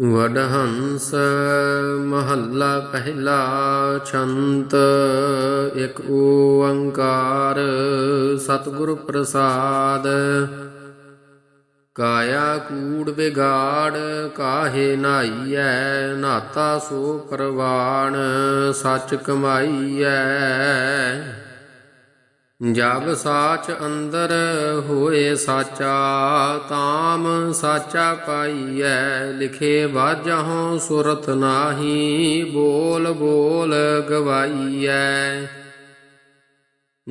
ਵਡਹੰਸ ਮਹੱਲਾ ਪਹਿਲਾ ਛੰਤ, ਇੱਕ ਓੰਕਾਰ ਸਤਿਗੁਰ ਪ੍ਰਸਾਦ। ਕਾਇਆ ਕੂੜ ਵਿਗਾੜ, ਕਾਹੇ ਨਾਈਐ, ਨਾਤਾ ਸੋ ਪ੍ਰਵਾਣ, ਸੱਚ ਕਮਾਈਐ। ਜਬ ਸਾਚ ਅੰਦਰ ਹੋਏ ਸਾਚਾ, ਤਾਮ ਸਾਚਾ ਪਾਈਐ, ਲਿਖੇ ਬਾਜਹੁ ਸੁਰਤ ਨਾਹੀ, ਬੋਲ ਬੋਲ ਗਵਾਈਐ।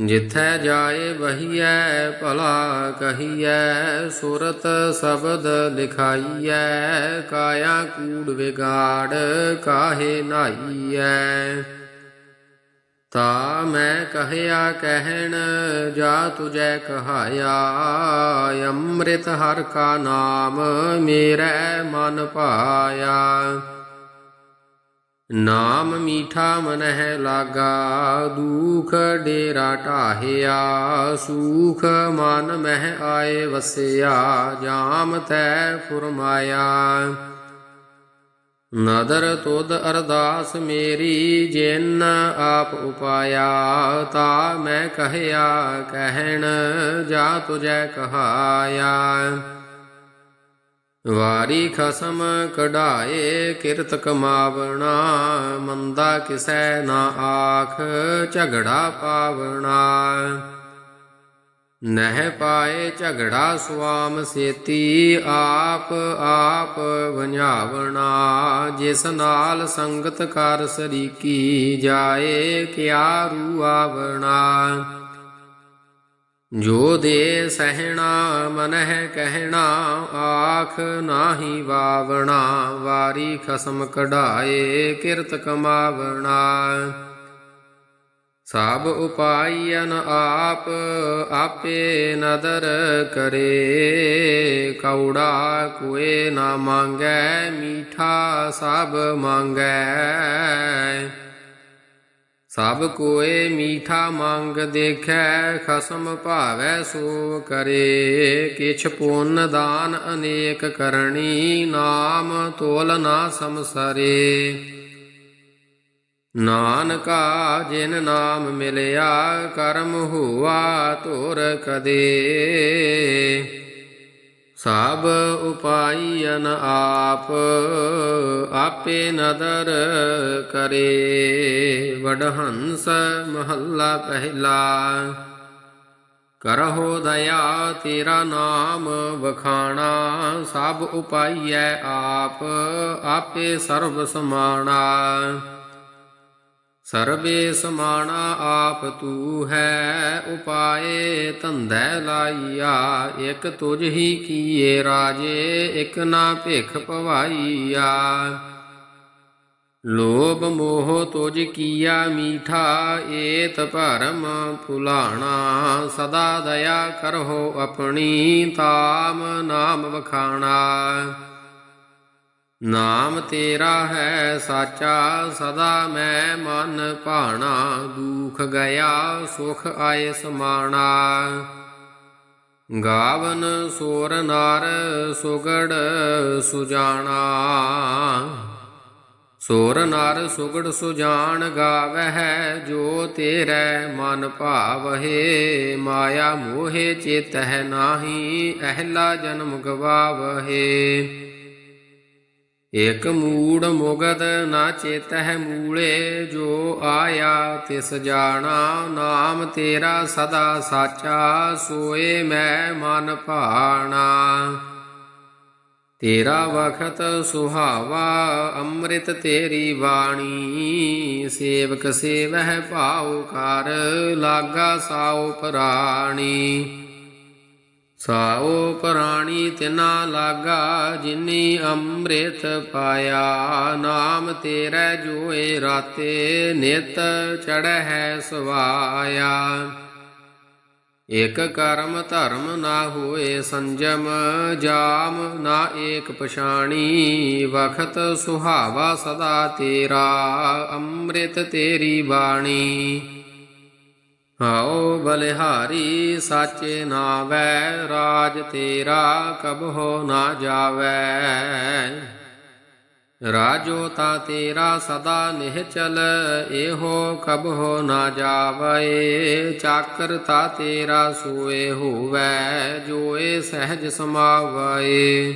ਜਿਥੈ ਜਾਏ ਵਹੀਐ, ਭਲਾ ਕਹੀਐ, ਸੁਰਤ ਸ਼ਬਦ ਲਿਖਾਈਐ, ਕਾਇਆ ਕੂੜ ਵਿਗਾੜ ਕਾਹੇ ਨਾਈਐ ਤਾ ਮੈਂ ਕਹਿਆ ਕਹਿਣ, ਜਾ ਤੁਜੈ ਕਹਾਇਆ, ਅੰਮ੍ਰਿਤ ਹਰ ਕਾ ਨਾਮ ਮੇਰੇ ਮਨ ਭਾਇਆ ਨਾਮ ਮੀਠਾ ਮਨਹਿ ਲਾਗਾ, ਦੁਖ ਡੇਰਾ ਢਾਹਿਆ, ਸੂਖ ਮਨ ਮਹਿ ਆਏ ਵਸਿਆ, ਜਾਮ ਤੈ ਫੁਰਮਾਇਆ। ਨਦਰ ਤੁਧ ਅਰਦਾਸ ਮੇਰੀ, ਜਿਨ ਆਪ ਉਪਾਇਆ, ਤਾ ਮੈਂ ਕਹਿਆ, ਕਹਿਣ ਜਾ ਤੁਜੈ ਕਹਾਇਆ। ਵਾਰੀ ਖਸਮ ਕਢਾਏ ਕਿਰਤ ਕਮਾਵਣਾ, ਮੰਦਾ ਕਿਸੈ ਨਾ ਆਖ, ਝਗੜਾ ਪਾਵਣਾ। ਨਹਿ ਪਾਏ ਝਗੜਾ ਸੁਆਮ ਸੇਤੀ, ਆਪ ਆਪ ਵੰਝਾਵਣਾ। ਜਿਸ ਨਾਲ ਸੰਗਤ ਕਰ ਸਰੀਕੀ, ਜਾਏ ਕਿਆ ਰੂ ਆਵਣਾ ਜੋ ਦੇ ਸਹਿਣਾ, ਮਨਹਿ ਕਹਿਣਾ, ਆਖ ਨਾਹੀ ਵਾਵਣਾ। ਵਾਰੀ ਖਸਮ ਕਢਾਏ ਕਿਰਤ ਕਮਾਵਣਾ। ਸਭ ਉਪਾਇਨ ਆਪ, ਆਪੇ ਨਦਰ ਕਰੇ। ਕੌੜਾ ਕੋਏ ਨਾ ਮੰਗੈ, ਮੀਠਾ ਸਭ ਮੰਗੈ। ਸਭ ਕੋਏ ਮੀਠਾ ਮੰਗ ਦੇਖੈ, ਖਸਮ ਭਾਵੈ ਸੋ ਕਰੇ। ਕਿਛ ਪੁੰਨ ਦਾਨ ਅਨੇਕ ਕਰਨੀ ਨਾਮ ਤੋਲ ਨਾ ਸਮਸਰੇ ਨਾਨਕਾ ਜਿਨ ਨਾਮ ਮਿਲਿਆ, ਕਰਮ ਹੋਆ ਧੁਰ ਕਦੇ। ਸਭ ਉਪਾਈਨ ਆਪ, ਆਪੇ ਨਦਰ ਕਰੇ। ਵਡਹੰਸ ਮਹੱਲਾ ਪਹਿਲਾ। ਕਰਹੁ ਦਇਆ ਤੇਰਾ ਨਾਮ ਵਖਾਣਾ, ਸਭ ਉਪਾਈਐ ਆਪ, ਆਪੇ ਸਰਬ ਸਮਾਣਾ। ਸਰਬੇ ਸਮਾਣਾ ਆਪ ਤੂ ਹੈ, ਉਪਾਏ ਧੰਦੈ ਲਾਈਆ, ਇਕ ਤੁਝ ਹੀ ਕੀਏ ਰਾਜੇ, ਇਕ ਨਾ ਭਿਖ ਭਵਾਈਆ ਲੋਭ ਮੋਹ ਤੁਜ ਕੀਆ ਮੀਠਾ, ਏਤ ਭਰਮ ਭੁਲਾਣਾ ਸਦਾ ਦਇਆ ਕਰਹੁ ਆਪਣੀ, ਤਾਮ ਨਾਮ ਵਖਾਣਾ। ਨਾਮ ਤੇਰਾ ਹੈ ਸਾਚਾ, ਸਦਾ ਮੈਂ ਮਨ ਭਾਣਾ, ਦੁਖ ਗਿਆ, ਸੁਖ ਆਏ ਸਮਾਣਾ। ਗਾਵਨ ਸੋਰ ਨਰ, ਸੁਗੜ ਸੁਜਾਣਾ। ਸੋਰ ਨਰ, ਸੁਗੜ ਸੁਜਾਨ ਗਾਵਹਿ, ਜੋ ਤੇਰੇ ਮਨ ਭਾਵਹਿ, ਮਾਇਆ ਮੋਹਿ ਚੇਤਹਿ ਨਾਹੀ, ਅਹਲਾ ਜਨਮ ਗਵਾਵਹਿ। ਇਕ ਮੂੜ ਮੁਗਦ ਨਾ ਚੇਤਹਿ ਮੂਲੇ, ਜੋ ਆਇਆ ਤਿਸ ਜਾਣਾ, ਨਾਮ ਤੇਰਾ ਸਦਾ ਸਾਚਾ, ਸੋਏ ਮੈਂ ਮਨ ਭਾਣਾ। ਤੇਰਾ ਵਖਤ ਸੁਹਾਵਾ, ਅੰਮ੍ਰਿਤ ਤੇਰੀ ਬਾਣੀ, ਸੇਵਕ ਸੇਵਹਿ ਭਾਉ ਕਰ ਲਾਗਾ ਸਾਉ ਪ੍ਰਾਣੀ। ਸਾਉ ਪ੍ਰਾਣੀ ਤਿਨਾ ਲਾਗਾ, ਜਿਨੀ ਅੰਮ੍ਰਿਤ ਪਾਇਆ। ਨਾਮ ਤੇਰੇ ਜੋਏ ਰਾਤੇ, ਨਿਤ ਚੜ੍ਹੈ ਸਵਾਇਆ। ਇਕ ਕਰਮ ਧਰਮ ਨਾ ਹੋਏ ਸੰਜਮ, ਜਾਮ ਨਾ ਏਕ ਪਛਾਣੀ। ਵਖਤ ਸੁਹਾਵਾ ਸਦਾ ਤੇਰਾ, ਅੰਮ੍ਰਿਤ ਤੇਰੀ ਬਾਣੀ। ਆਓ ਬਲਿਹਾਰੀ, ਸਾਚੇ ਨਾਵੈ, ਰਾਜ ਤੇਰਾ ਕਬਹੁ ਨਾ ਜਾਵੈ। ਰਾਜੋ ਤਾ ਤੇਰਾ ਸਦਾ ਨਿਹਚਲ, ਇਹੋ ਕਬਹੁ ਨਾ ਜਾਵੈ। ਚਾਕਰ ਤਾ ਤੇਰਾ ਸੋਏ ਹੋਵੈ, ਜੋਏ ਸਹਿਜ ਸਮਾਵਏ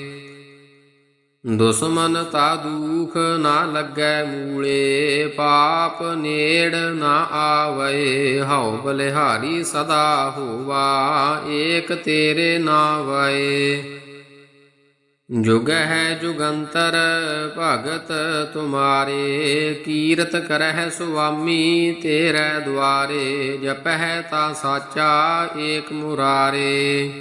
ਦੁਸ਼ਮਨ ਤਾ ਦੂਖ ਨਾ ਲੱਗੈ ਮੂਲੇ, ਪਾਪ ਨੇੜ ਨਾ ਆਵਏ। ਹਉ ਬਲਿਹਾਰੀ ਸਦਾ ਹੋਵਾ, ਏਕ ਤੇਰੇ ਨਾਵਏ ਜੁਗ ਹੈ ਜੁਗੰਤਰ, ਭਗਤ ਤੁਮਾਰੇ, ਕੀਰਤ ਕਰਹਿ ਸੁਆਮੀ ਤੇਰੇ ਦੁਆਰੇ, ਜਪਹਿ ਤਾ ਸਾਚਾ ਏਕ ਮੁਰਾਰੇ।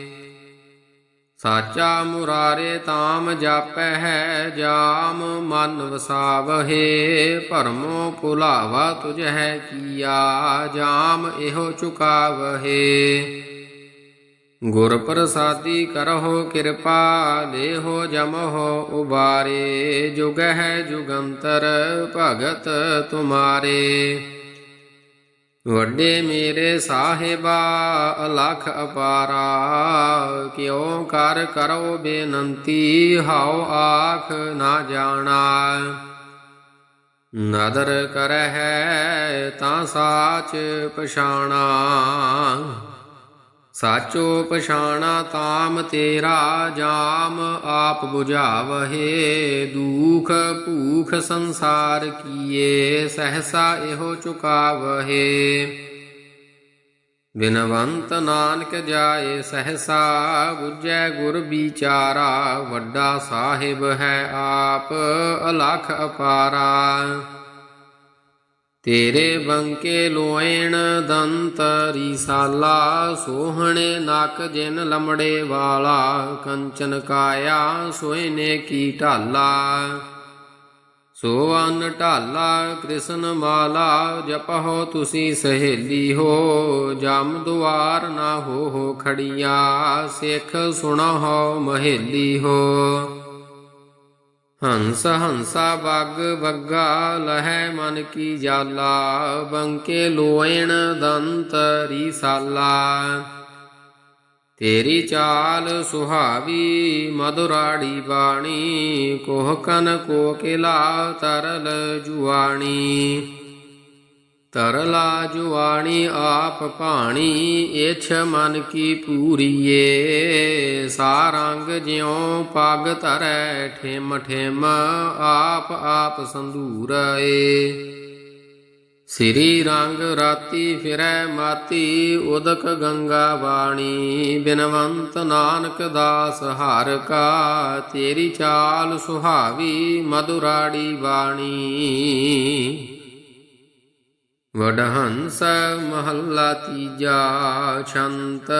ਸਾਚਾ ਮੁਰਾਰੇ ਤਾਮ ਜਾਪਹਿ ਜਾਮ, ਮਨ ਵਸਾਵਹੇ ਭਰਮੋ ਭੁਲਾਵਾ ਤੁਝ ਹੈ ਕੀਆ, ਜਾਮ ਇਹੋ ਚੁਕਾਵਹੇ। ਗੁਰ ਪ੍ਰਸਾਦੀ ਕਰਹੁ ਕਿਰਪਾ, ਦੇਹੋ ਜਮਹੁ ਉਬਾਰੇ ਜੁਗ ਹੈ ਜੁਗੰਤਰ ਭਗਤ ਤੁਮਾਰੇ। ਵੱਡੇ ਮੇਰੇ ਸਾਹਿਬਾ, ਅਲਖ ਅਪਾਰਾ, ਕਿਉ ਕਰ ਕਰੋ ਬੇਨੰਤੀ, ਹਉ ਆਖ ਨਾ ਜਾਣਾ। ਨਦਰ ਕਰਹਿ ਤਾਂ ਸਾਚ ਪਛਾਣਾ। ਸਾਚੋ ਪਛਾਣਾ ਤਾਮ ਤੇਰਾ ਜਾਮ ਆਪ 부ਝਾਵਹੇ ਦੂਖ ਭੂਖ ਸੰਸਾਰ ਕੀਏ, ਸਹਸਾ ਇਹੋ ਚੁਕਾਵਹੇ। ਬਿਨਵੰਤ ਨਾਨਕ ਜਾਏ ਸਹਸਾ, ਬੁਝੈ ਗੁਰ ਵਿਚਾਰਾ, ਵੱਡਾ ਸਾਹਿਬ ਹੈ ਆਪ, ਅਲਖ ਅਪਾਰਾ। ਤੇਰੇ ਬੰਕੇ ਲੋਇਣ ਦੰਤ ਰੀਸਾਲਾ ਸੋਹਣੇ ਨਕ ਜਿਨ ਲਮੜੇ ਵਾਲਾ, ਕੰਚਨ ਕਾਇਆ ਸੋਇਨੇ ਕੀ ਢਾਲਾ। ਸੋ ਅਨ ਢਾਲਾ, ਕ੍ਰਿਸ਼ਨ ਮਾਲਾ, ਜਪਹੁ ਤੁਸੀਂ ਸਹੇਲੀ ਹੋ, ਜਮ ਦੁਆਰ ਨਾ ਹੋ ਹੋ ਖੜੀਆਂ, ਸਿੱਖ ਸੁਣਹੁ ਮਹੇਲੀ ਹੋ। ਹੰਸ ਹੰਸਾ ਬੱਗ ਬੱਗਾ ਲਹੈ ਮਨ ਕੀ ਜਾਲਾ, ਬੰਕੇ ਲੋਇਣ ਦੰਤ ਰੀਸਾਲਾ। ਤੇਰੀ ਚਾਲ ਸੁਹਾਵੀ ਮధుਰਾੜੀ ਬਾਣੀ, ਕੋਹ ਕਨ ਕੋਕਿਲਾ ਤਰਲ ਜੁਆਣੀ। ਤਰਲਾ ਜੁਆਣੀ ਆਪ ਭਾਣੀ ਇਛ ਮਨ ਕੀ ਪੂਰੀਏ। ਸਾਰੰਗ ਜਿਉ ਪਗ ਧਰੈ, ਠੇਮ ਠੇਮ ਆਪ ਆਪ ਸੰਧੂਰਏ। ਸ੍ਰੀ ਰੰਗ ਰਾਤੀ ਫਿਰੈ ਮਾਤੀ, ਉਦਕ ਗੰਗਾ ਬਾਣੀ। ਬਿਨਵੰਤ ਨਾਨਕ ਦਾਸ ਹਰ ਕਾ, ਤੇਰੀ ਚਾਲ ਸੁਹਾਵੀ ਮధుਰਾੜੀ ਬਾਣੀ। ਵਡਹੰਸ ਮਹੱਲਾ ਤੀਜਾ ਛੰਤ,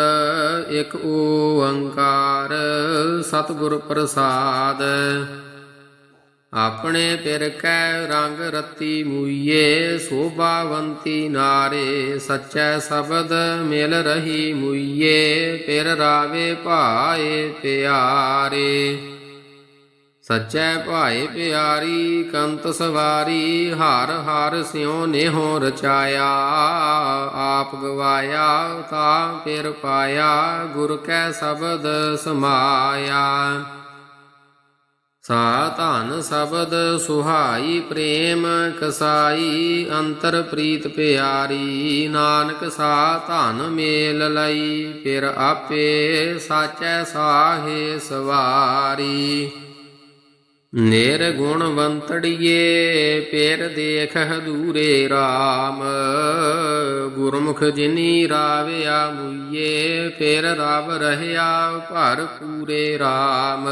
ਇੱਕ ਓੰਕਾਰ ਸਤਿਗੁਰ ਪ੍ਰਸਾਦ ਆਪਣੇ ਪਿਰ ਕੈ ਰੰਗ ਰਤੀ ਮੂਈਏ, ਸੋਭਾਵੰਤੀ ਨਾਰੇ ਸੱਚੈ ਸ਼ਬਦ ਮਿਲ ਰਹੀ ਮੂਈਏ, ਪਿਰ ਰਾਵੇ ਭਾਏ ਪਿਆਰੇ। ਸੱਚੈ ਭਾਏ ਪਿਆਰੀ ਕੰਤ ਸਵਾਰੀ, ਹਰ ਹਰ ਸਿਉ ਨੇਹੋ ਰਚਾਇਆ। ਆਪ ਗਵਾਇਆ ਤਾਂ ਫਿਰ ਪਾਇਆ, ਗੁਰ ਕੈ ਸ਼ਬਦ ਸਮਾਇਆ। ਸਾ ਧਨ ਸ਼ਬਦ ਸੁਹਾਈ, ਪ੍ਰੇਮ ਕਸਾਈ, ਅੰਤਰ ਪ੍ਰੀਤ ਪਿਆਰੀ। ਨਾਨਕ ਸਾ ਧਨ ਮੇਲ ਲਈ, ਫਿਰ ਆਪੇ ਸਾਚੈ ਸਾਹੇ ਸਵਾਰੀ। ਨਿਰਗੁਣ ਵੰਤੜੀਏ, ਪੇਰ ਦੇਖ ਹਦੂਰੇ RAM ਗੁਰਮੁਖ ਜਿਨੀ ਰਾਵਿਆ ਮੁਈਏ ਪੇਰ ਰਵ ਰਹਿਆ ਭਰ ਪੂਰੇ RAM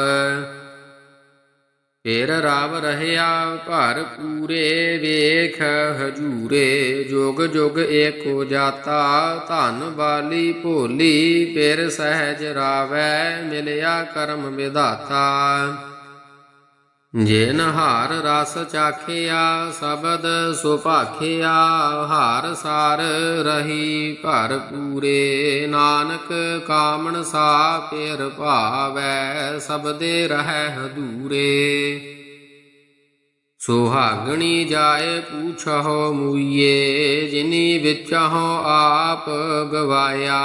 ਪੇਰ ਰਵ ਰਹਿਆ ਭਰ ਪੂਰੇ ਵੇਖ ਹਜੂਰੇ। ਜੁਗ ਜੁਗ ਏਕੋ ਜਾਤਾ, ਧਨ ਵਾਲੀ ਭੋਲੀ ਪੇਰ ਸਹਿਜ ਰਾਵੈ ਮਿਲਿਆ ਕਰਮ ਵਿਧਾਤਾ। ਜਿਨ ਹਾਰ ਰਸ ਚਾਖਿਆ, ਸ਼ਬਦ ਸੁਭਾਖਿਆ, ਹਾਰ ਸਾਰ ਰਹੀ ਭਰ ਪੂਰੇ। ਨਾਨਕ ਕਾਮਣ ਸਾ ਪੇਰ ਭਾਵੈ, ਸਬਦੇ ਰਹਿ ਹਦੂਰੇ ਸੁਹਾਗਣੀ ਜਾਏ ਪੂਛਹੁ ਮੂਈਏ, ਜਿਨੀ ਵਿਚਹੁ ਆਪ ਗਵਾਇਆ।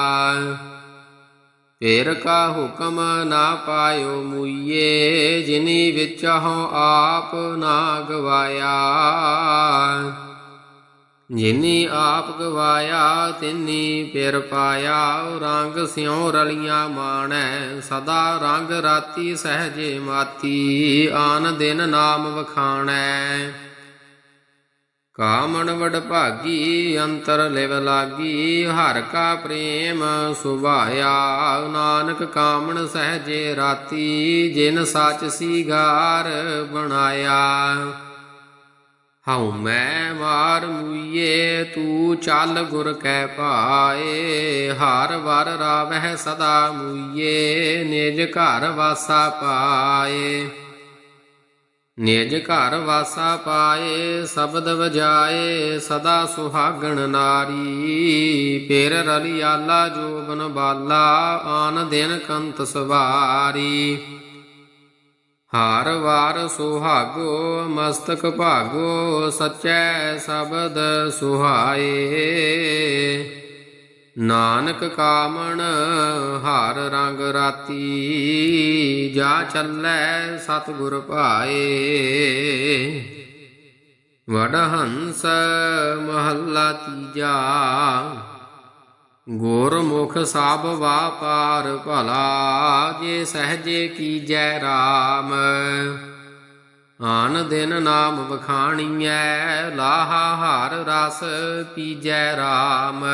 ਪੇਰ ਕਾ ਹੁਕਮ ਨਾ ਪਾਇਓ ਮੁਈਏ, ਜਿਨੀ ਵਿਚਹੁ ਆਪ ਨਾ ਗਵਾਇਆ। ਜਿਨੀ ਆਪ ਗਵਾਇਆ, ਤਿਨੀ ਪਿਰ ਪਾਇਆ। ਰੰਗ ਸਿਉ ਰਲੀਆਂ ਮਾਣੈ, ਸਦਾ ਰੰਗ ਰਾਤੀ ਸਹਜੇ ਮਾਤੀ। ਆਨ ਦਿਨ ਨਾਮ ਵਖਾਣੈ। ਕਾਮਣ ਵਡ ਭਾਗੀ ਅੰਤਰ ਲਿਵ ਲਾਗੀ, ਹਰ ਕਾ ਪ੍ਰੇਮ ਸੁਭਾਇਆ। ਨਾਨਕ ਕਾਮਣ ਸਹਜੇ ਰਾਤੀ, ਜਿਨ ਸੱਚ ਸੀਗਾਰ ਬਣਾਇਆ। ਹਉ ਮੈਂ ਮਾਰ ਮੁਈਏ, ਤੂੰ ਚੱਲ ਗੁਰ ਕੈ ਪਾਏ ਹਰ ਵਰ ਰਾਵਹਿ ਸਦਾ ਮੁਈਏ, ਨਿਜ ਘਰ ਵਾਸਾ ਪਾਏ। ਨਿਜ ਘਰ ਵਾਸਾ ਪਾਏ, ਸ਼ਬਦ ਵਜਾਏ, ਸਦਾ ਸੁਹਾਗਣ ਨਾਰੀ। ਪੇਰ ਰਲਿਆਲਾ ਜੋਬਨ ਬਾਲਾ, ਆਨ ਦਿਨ ਕੰਤ ਸਵਾਰੀ। ਹਾਰ ਵਾਰ ਸੁਹਾਗੋ, ਮਸਤਕ ਭਾਗੋ, ਸਚੈ ਸ਼ਬਦ ਸੁਹਾਏ। ਨਾਨਕ ਕਾਮਣ ਹਰ ਰੰਗ ਰਾਤੀ ਜਾ ਚੱਲੈ ਸਤਿਗੁਰ ਭਾਏ। ਵਡ ਹੰਸ ਮਹੱਲਾ ਤੀਜਾ, ਗੁਰਮੁਖ ਸਭ ਵਾਪਾਰ ਭਲਾ, ਜੇ ਸਹਜੇ ਕੀਜੈ RAM ਆਨ ਦਿਨ ਨਾਮ ਵਖਾਣੀਐ, ਲਾਹਾ ਹਰ ਰਸ ਪੀਜੈ RAM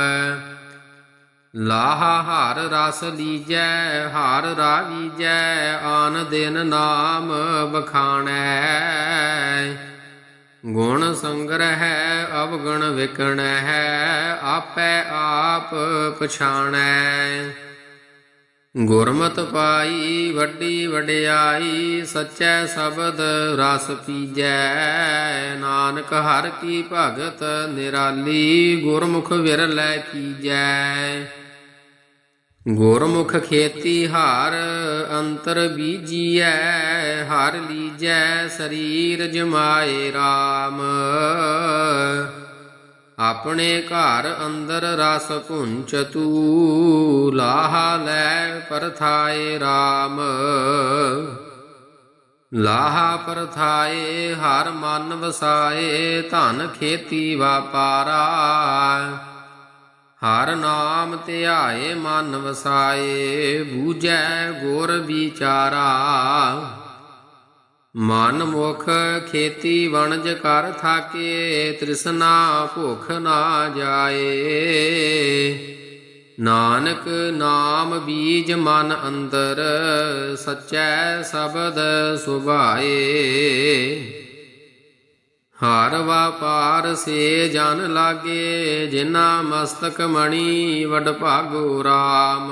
ਲਾਹਾ ਹਾਰ ਰਸ ਲੀਜੈ, ਹਾਰ ਰਾਵੀਜੈ ਆਨ ਦਿਨ ਨਾਮ ਬਖਾਣੈ ਗੁਣ ਸੰਗ੍ਰਹਿ ਅਵਗਣ ਵਿਕਣ ਹੈ ਆਪੈ ਆਪ ਪਛਾਣੈ। ਗੁਰਮਤ ਪਾਈ, ਵੱਡੀ ਵਡਿਆਈ, ਸਚੈ ਸ਼ਬਦ ਰਸ ਪੀਜੈ। ਨਾਨਕ ਹਰ ਕੀ ਭਗਤ ਨਿਰਾਲੀ, ਗੁਰਮੁਖ ਵਿਰਲੇ ਕੀਜੈ। ਗੁਰਮੁਖ ਖੇਤੀ ਹਾਰ ਅੰਤਰ ਬੀਜੀਐ, ਹਰ ਲੀਜੈ ਸਰੀਰ ਜਮਾਏ RAM ਆਪਣੇ ਘਰ ਅੰਦਰ ਰਸ ਪੁੰਚ ਤੂ, ਲਾਹਾ ਲੈ ਪਰਥਾਏ RAM ਲਾਹਾ ਪਰਥਾਏ, ਹਰ ਮਨ ਵਸਾਏ, ਧਨ ਖੇਤੀ ਵਾਪਾਰਾ। ਹਰ ਨਾਮ ਧਿਆਏ ਮਨ ਵਸਾਏ, ਬੂਝੈ ਗੁਰ ਵਿਚਾਰਾ। ਮਨ ਮੁਖ ਖੇਤੀ ਵਣਜ ਕਰ ਥਾਕੇ, ਤ੍ਰਿਸ਼ਨਾ ਭੁਖ ਨਾ ਜਾਏ। ਨਾਨਕ ਨਾਮ ਬੀਜ ਮਨ ਅੰਦਰ, ਸਚੈ ਸ਼ਬਦ ਸੁਭਾਏ। ਹਰ ਵਾਪਾਰ ਸੇ ਜਨ ਲਾਗੇ ਜਿਨਾ ਮਸਤਕ ਮਣੀ ਵਡ ਭਾਗੋ RAM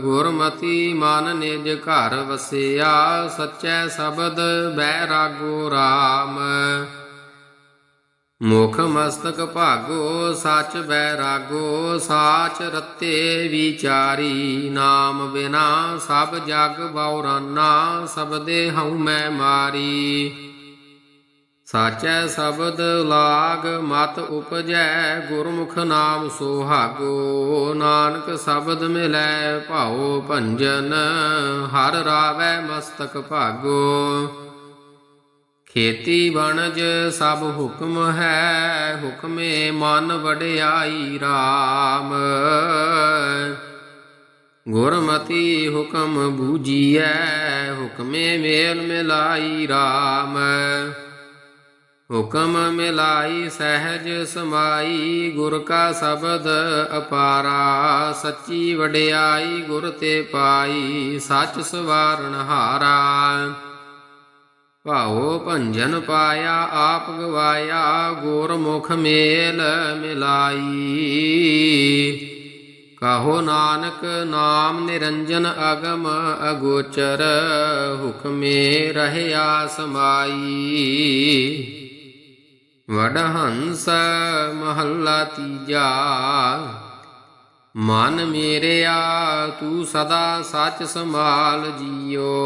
ਗੁਰਮਤੀ ਮਨ ਨਿਜ ਘਰ ਵਸਿਆ, ਸਚੈ ਸ਼ਬਦ ਬੈਰਾਗੋ RAM ਮੁਖ ਮਸਤਕ ਭਾਗੋ, ਸੱਚ ਬੈਰਾਗੋ ਸਾਚ ਰਤੇ ਵਿਚਾਰੀ। ਨਾਮ ਬਿਨਾ ਸਭ ਜਗ ਬਉਰਾਨਾ ਸਬਦੇ ਹਉ ਮੈਂ ਮਾਰੀ। ਸਾਚੈ ਸ਼ਬਦ ਲਾਗ ਮਤ ਉਪਜੈ, ਗੁਰਮੁਖ ਨਾਮ ਸੁਹਾਗੋ। ਨਾਨਕ ਸ਼ਬਦ ਮਿਲੈ, ਭਾਉ ਭੰਜਨ, ਹਰ ਰਾਵੈ ਮਸਤਕ ਭਾਗੋ। ਖੇਤੀ ਬਣਜ ਸਭ ਹੁਕਮ ਹੈ, ਹੁਕਮੇ ਮਨ ਵਡਿਆਈ RAM ਗੁਰਮਤੀ ਹੁਕਮ ਬੂਜੀਐ ਹੁਕਮੇ ਮੇਲ ਮਿਲਾਈ RAM ਹੁਕਮ ਮਿਲਾਈ ਸਹਿਜ ਸਮਾਈ, ਗੁਰ ਕਾ ਸ਼ਬਦ ਅਪਾਰਾ, ਸੱਚੀ ਵਡਿਆਈ, ਗੁਰ ਤੇ ਪਾਈ, ਸੱਚ ਸਵਾਰਨ ਹਾਰਾ। ਭਾਉ ਭੰਜਨ ਪਾਇਆ, ਆਪ ਗਵਾਇਆ, ਗੁਰਮੁਖ ਮੇਲ ਮਿਲਾਈ। ਕਹੋ ਨਾਨਕ, ਨਾਮ ਨਿਰੰਜਨ ਅਗਮ ਅਗੋਚਰ, ਹੁਕਮੇ ਰਹਿਆ ਸਮਾਈ। ਵਡ ਹੰਸ ਮਹੱਲਾ ਤੀਜਾ। ਮਨ ਮੇਰਿਆ, ਤੂੰ ਸਦਾ ਸੱਚ ਸੰਭਾਲ ਜੀਓ।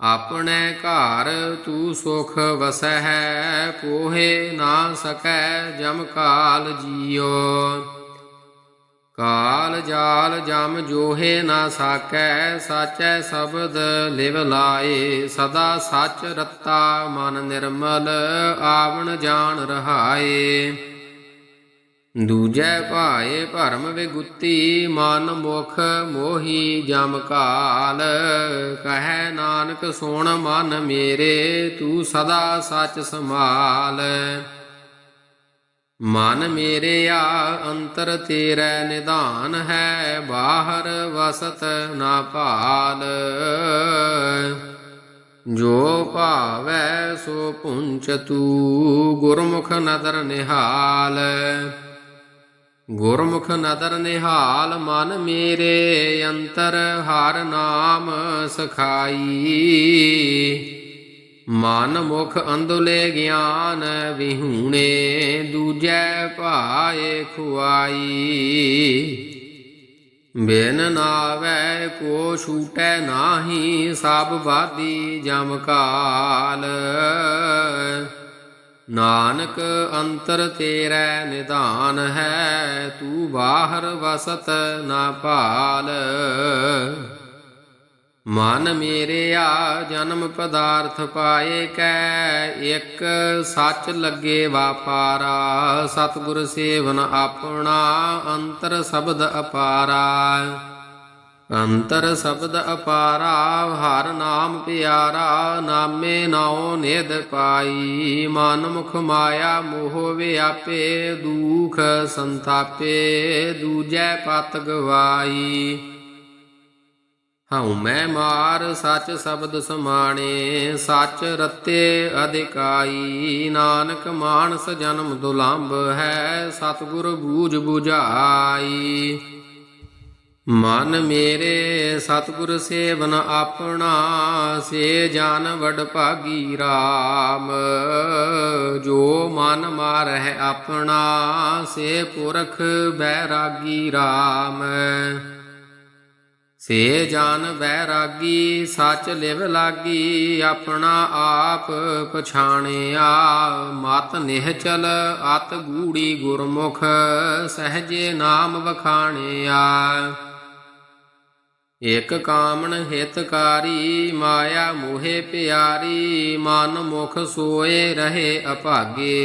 ਆਪਣੇ ਘਰ ਤੂੰ ਸੁਖ ਵਸਹਿ ਕੋਹੇ ਨਾ ਸਕੈ ਜਮ ਕਾਲ ਜੀਓ। ਕਾਲ ਜਾਲ ਜਮ ਜੋਹੇ ਨਾ ਸਾਕੈ, ਸਾਚੈ ਸ਼ਬਦ ਲਿਵ ਲਾਏ। ਸਦਾ ਸੱਚ ਰਤਾ ਮਨ ਨਿਰਮਲ, ਆਵਣ ਜਾਣ ਰਹਾਏ। ਦੂਜੈ ਭਾਏ ਭਰਮ ਵਿਗੁੱਤੀ, ਮਨ ਮੁਖ ਮੋਹੀ ਜਮ ਕਾਲ। ਕਹੈ ਨਾਨਕ, ਸੁਣ ਮਨ ਮੇਰੇ, ਤੂੰ ਸਦਾ ਸੱਚ ਸੰਭਾਲ। ਮਨ ਮੇਰੇ ਅੰਤਰ ਤੇਰੇ ਨਿਧਾਨ ਹੈ, ਬਾਹਰ ਵਸਤ ਨਾ ਭਾਲ। ਜੋ ਭਾਵੈ ਸੋ ਪੁੰਚ ਤੂ, ਗੁਰਮੁਖ ਨਦਰ ਨਿਹਾਲ। ਗੁਰਮੁਖ ਨਦਰ ਨਿਹਾਲ, ਮਨ ਮੇਰੇ ਅੰਤਰ ਹਰ ਨਾਮ ਸਖਾਈ। ਮਨ ਮੁਖ ਅੰਦੁਲੇ ਗਿਆਨ ਵਿਹੂਣੇ, ਦੂਜੈ ਭਾਏ ਖੁਆਈ। ਬਿਨ ਨਾਵੈ ਕੋ ਛੂਟੈ ਨਾਹੀ, ਸਭ ਬਾਦੀ ਜਮ ਕਾਲ। ਨਾਨਕ ਅੰਤਰ ਤੇਰੇ ਨਿਧਾਨ ਹੈ, ਤੂੰ ਬਾਹਰ ਵਸਤ ਨਾ ਭਾਲ। ਮਨ ਮੇਰੇ ਆ ਜਨਮ ਪਦਾਰਥ ਪਾਏ ਕੈ, ਇੱਕ ਸੱਚ ਲੱਗੇ ਵਾਪਾਰਾ। ਸਤਿਗੁਰ ਸੇਵਨ ਆਪਣਾ, ਅੰਤਰ ਸ਼ਬਦ ਅਪਾਰਾ। ਅੰਤਰ ਸ਼ਬਦ ਅਪਾਰਾ, ਹਰ ਨਾਮ ਪਿਆਰਾ, ਨਾਮੇ ਨਾਉ ਨਿਦ ਪਾਈ। ਮਨ ਮੁਖ ਮਾਇਆ ਮੋਹ ਵਿਆਪੇ, ਦੁਖ ਸੰਤਾਪੇ, ਦੂਜੈ ਪਤ ਗਵਾਈ। ਹਉ ਮੈਂ ਮਾਰ ਸੱਚ ਸ਼ਬਦ ਸਮਾਣੇ, ਸੱਚ ਰਤੇ ਅਧਿਕਾਈ। ਨਾਨਕ ਮਾਨਸ ਜਨਮ ਦੁਲੰਭ ਹੈ, ਸਤਿਗੁਰ ਬੂਝ 부ਝਾਈ ਮਨ ਮੇਰੇ ਸਤਿਗੁਰ ਸੇਵਨ ਆਪਣਾ, ਸੇ ਜਨ ਵਡ ਭਾਗੀ RAM ਜੋ ਮਨ ਮਾਰਹਿ ਆਪਣਾ, ਸੇ ਪੁਰਖ ਬੈਰਾਗੀ RAM ਸੇ ਜਾਨ ਵੈਰਾਗੀ, ਸੱਚ ਲਿਵ ਲਾਗੀ, ਆਪਣਾ ਆਪ ਪਛਾਣਿਆ। ਮਤ ਨਿਹਚਲ ਅਤ ਗੂੜੀ ਗੁਰਮੁਖ, ਸਹਜੇ ਨਾਮ ਵਖਾਣਿਆ। ਇਕ ਕਾਮਣ ਹਿਤਕਾਰੀ, ਮਾਇਆ ਮੋਹਿ ਪਿਆਰੀ, ਮਨ ਮੁਖ ਸੋਏ ਰਹੇ ਅਭਾਗੇ।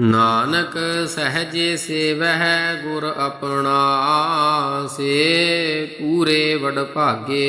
ਨਾਨਕ ਸਹਜੇ ਸੇਵਹਿ ਗੁਰ ਆਪਣਾ ਸੇ ਪੂਰੇ ਵਡ ਭਾਗੇ